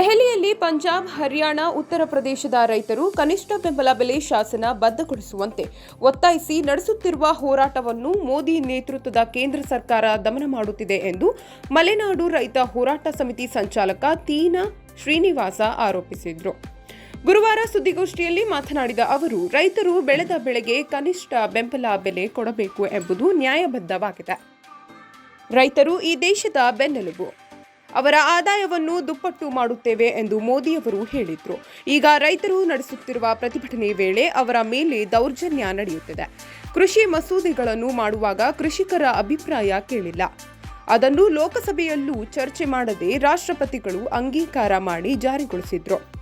ದೆಹಲಿಯಲ್ಲಿ ಪಂಜಾಬ್, ಹರಿಯಾಣ, ಉತ್ತರ ಪ್ರದೇಶದ ರೈತರು ಕನಿಷ್ಠ ಬೆಂಬಲ ಬೆಲೆ ಶಾಸನ ಬದ್ಧಗೊಳಿಸುವಂತೆ ಒತ್ತಾಯಿಸಿ ನಡೆಸುತ್ತಿರುವ ಹೋರಾಟವನ್ನು ಮೋದಿ ನೇತೃತ್ವದ ಕೇಂದ್ರ ಸರ್ಕಾರ ದಮನ ಮಾಡುತ್ತಿದೆ ಎಂದು ಮಲೆನಾಡು ರೈತ ಹೋರಾಟ ಸಮಿತಿ ಸಂಚಾಲಕ ತೀನಾ ಶ್ರೀನಿವಾಸ ಆರೋಪಿಸಿದರು. ಗುರುವಾರ ಸುದ್ದಿಗೋಷ್ಠಿಯಲ್ಲಿ ಮಾತನಾಡಿದ ಅವರು, ರೈತರು ಬೆಳೆದ ಬೆಳೆಗೆ ಕನಿಷ್ಠ ಬೆಂಬಲ ಬೆಲೆ ಕೊಡಬೇಕು ಎಂಬುದು ನ್ಯಾಯಬದ್ಧವಾಗಿದೆ. ರೈತರು ಈ ದೇಶದ ಬೆನ್ನೆಲುಬು. ಅವರ ಆದಾಯವನ್ನು ದುಪ್ಪಟ್ಟು ಮಾಡುತ್ತೇವೆ ಎಂದು ಮೋದಿಯವರು ಹೇಳಿದರು. ಈಗ ರೈತರು ನಡೆಸುತ್ತಿರುವ ಪ್ರತಿಭಟನೆ ವೇಳೆ ಅವರ ಮೇಲೆ ದೌರ್ಜನ್ಯ ನಡೆಯುತ್ತಿದೆ. ಕೃಷಿ ಮಸೂದೆಗಳನ್ನು ಮಾಡುವಾಗ ಕೃಷಿಕರ ಅಭಿಪ್ರಾಯ ಕೇಳಿಲ್ಲ. ಅದನ್ನು ಲೋಕಸಭೆಯಲ್ಲೂ ಚರ್ಚೆ ಮಾಡದೆ ರಾಷ್ಟ್ರಪತಿಗಳು ಅಂಗೀಕಾರ ಮಾಡಿ ಜಾರಿಗೊಳಿಸಿದ್ರು.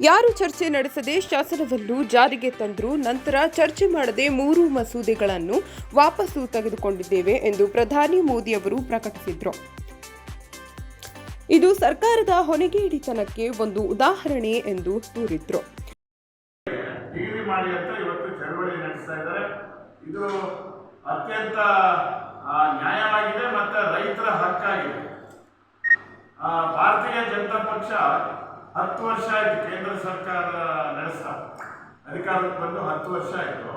ಯಾರು ಚರ್ಚೆ ನಡೆಸದೆ ಶಾಸನವನ್ನು ಜಾರಿಗೆ ತಂದ್ರು ನಂತರ ಚರ್ಚೆ ಮಾಡದೆ ಮೂರು ಮಸೂದೆಗಳನ್ನು ವಾಪಸ್ಸು ತೆಗೆದುಕೊಂಡಿದ್ದೇವೆ ಎಂದು ಪ್ರಧಾನಿ ಮೋದಿ ಅವರು ಪ್ರಕಟಿಸಿದರು. ಇದು ಸರ್ಕಾರದ ಹೊಣೆಗೇಡಿತನಕ್ಕೆ ಒಂದು ಉದಾಹರಣೆ ಎಂದು ದೂರಿದ್ರು. ಅತ್ಯಂತ ನ್ಯಾಯವಾಗಿದೆ ಮತ್ತು ರೈತರ ಹಕ್ಕಾಗಿದೆ. ಭಾರತೀಯ ಜನತಾ ಪಕ್ಷ ಹತ್ತು ವರ್ಷ ಆಯಿತು ಕೇಂದ್ರ ಸರ್ಕಾರ ನಡೆಸ್ತಾ ಅಧಿಕಾರಕ್ಕೆ ಬಂದು ಹತ್ತು ವರ್ಷ ಆಯಿತು.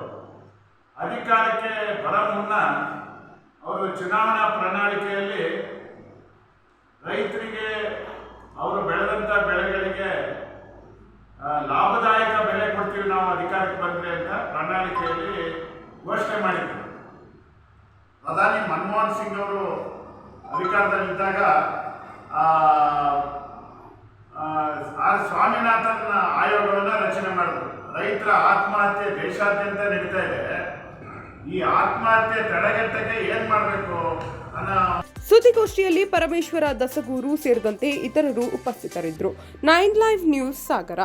ಅಧಿಕಾರಕ್ಕೆ ಬರೋ ಮುನ್ನ ಅವರು ಚುನಾವಣಾ ಪ್ರಣಾಳಿಕೆಯಲ್ಲಿ ರೈತರಿಗೆ ಅವರು ಬೆಳೆದಂಥ ಬೆಳೆಗಳಿಗೆ ಲಾಭದಾಯಕ ಬೆಲೆ ಕೊಡ್ತೀವಿ ನಾವು ಅಧಿಕಾರಕ್ಕೆ ಬಂದ್ರೆ ಅಂತ ಪ್ರಣಾಳಿಕೆಯಲ್ಲಿ ಘೋಷಣೆ ಮಾಡಿದ್ರು. ಪ್ರಧಾನಿ ಮನಮೋಹನ್ ಸಿಂಗ್ ಅವರು ಅಧಿಕಾರದಲ್ಲಿದ್ದಾಗ ಆರ್ ಸ್ವಾಮಿನಾಥನ್ ಆಯೋಗವನ್ನು ರಚನೆ ಮಾಡಿದ್ರು. ರೈತರ ಆತ್ಮಹತ್ಯೆ ದೇಶಾದ್ಯಂತ ನಡೀತಾ ಇದೆ. ಈ ಆತ್ಮಹತ್ಯೆ ತಡೆಗಟ್ಟಕ್ಕೆ ಏನ್ ಮಾಡಬೇಕು ಸುದ್ದಿಗೋಷ್ಠಿಯಲ್ಲಿ ಪರಮೇಶ್ವರ ದಸಗೂರು ಸೇರಿದಂತೆ ಇತರರು ಉಪಸ್ಥಿತರಿದ್ದರು. Nine live news Sagara.